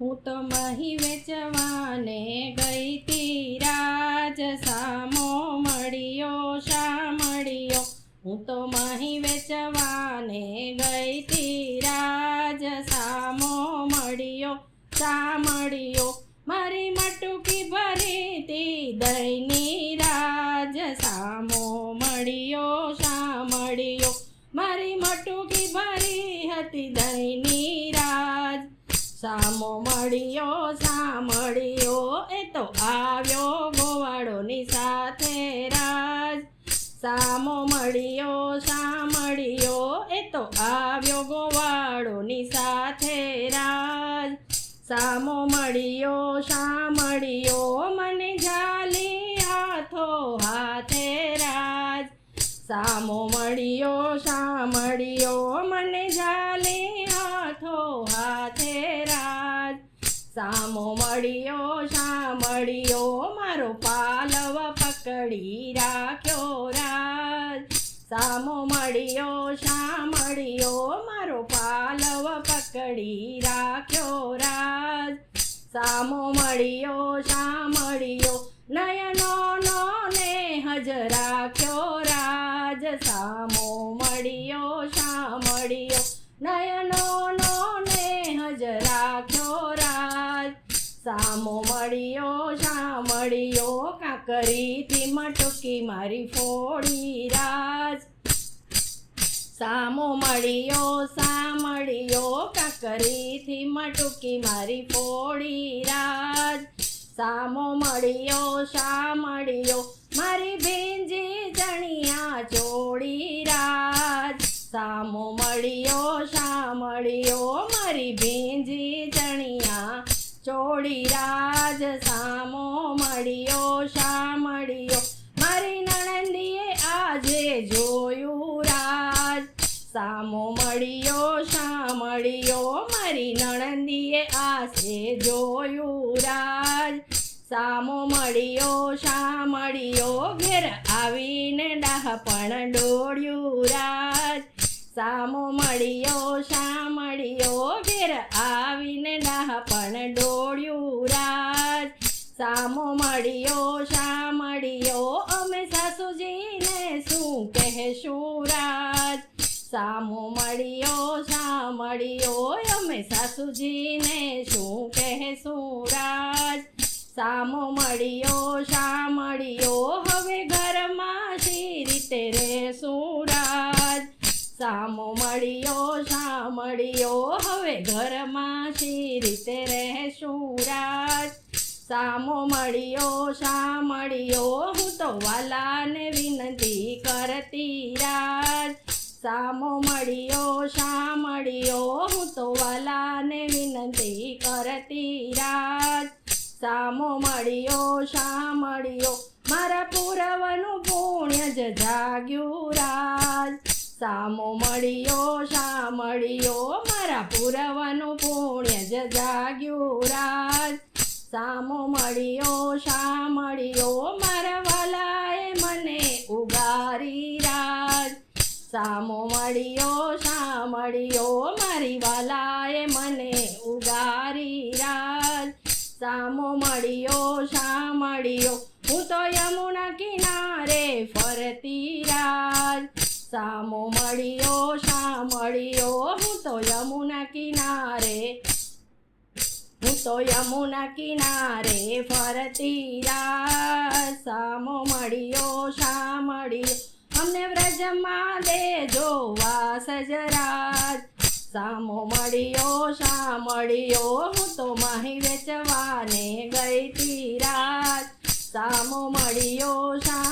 હું તો મહી વેચવાને ગઈ તી, રાજ સામો મળ્યો, શા મળ્યો? હું તો મહી વેચવાને ગઈ તી, રાજ સામો મળ્યો, શા મળ્યો? મારી મટુકી ભરી તી દૈની રાજ સામો મળ્યો. સામો મળ્યો સામળ્યો એ તો આવ્યો ગોવાળોની સાથે રાજ. સામો મળ્યો સામળ્યો એ તો આવ્યો ગોવાળોની સાથે રાજ. સામો મળ્યો સામળ્યો મને જાલી હાથો હાથે રાજ. સામો મળ્યો સામળ્યો મને જાલી સામો મળ્યો, સાંભળ્યો, મારો પાલવ પકડી રાખ્યો રાજ. સામો મળ્યો, સાંભળ્યો, મારો પાલવ પકડી રાખ્યો રાજ. સામો મળ્યો, સાંભળ્યો નયનો નો ને હજ રાખ્યો રાજ. સામો સામો મળ્યો શા મળ્યો કાકરીથી મટકી મારી ફોડી રાજ. સામો મળ્યો સા મળ્યો કાકરીથી મટકી મારી ફોડી રાજ. સામો મળ્યો શા મળ્યો મારી ભીંજી ચણિયા ચોડી રાજ. સામો મળ્યો શા મળ્યો મારી ભીંજી ચોળી રાજ સામો મળ્યો શા મળ્યો મારી નણંદીએ આજે જોયું રાજ. સામો મળ્યો શા મળ્યો મારી નણંદીએ આજે જોયું રાજ. સામો મળ્યો શા મળ્યો ઘેર આવીને ડાહ પણ ડોળ્યું રાજ. સામો મળ્યો, શા સામો મળ્યો, શા મળ્યો? અમે સાસુજીને શું કહેશું રાજ? સામો મળ્યો, શા મળ્યો? અમે સાસુજીને શું કહેશું રાજ? સામો મળ્યો, શા મળ્યો? હવે ઘરમાં શી રીતે રહેશું રાજ? સામો મળ્યો, શા મળ્યો? હવે ઘરમાં શી રીતે રહેશું રાજ? સામો મળ્યો, શા મળ્યો? હું તો વાલાને વિનંતી કરતી રાજ. સામો મળ્યો, શા મળ્યો? હું તો વાલાને વિનંતી કરતી રાજ. સામો મળ્યો, શા મળ્યો? મારા પુરવનું પુણ્ય જ જાગ્યું રાજ. સામો મળ્યો, શા મળ્યો? મારા પુરવનું પુણ્ય જ જાગ્યું રાજ. સામો મળ્યો શા મળ્યો મારા વાલાએ મને ઉગારી રાજ. સામો મળ્યો શા મળ્યો મારી વાલાએ મને ઉગારી રાજ. સામો મળ્યો શા મળ્યો હું તો યમુના કિનારે ફરતી રાજ. સામો મળ્યો શા હું તો યમુના કિનારે હું તો યમુના કિનારે ફરતી રા સામો મળ્યો, શા મળ્યો? અમને વ્રજમાં દેજો વાસ જરાજ સામો મળ્યો, શા મળ્યો? હું તો માહી વેચવાને ગઈ તી રાત. સામો મળ્યો, શા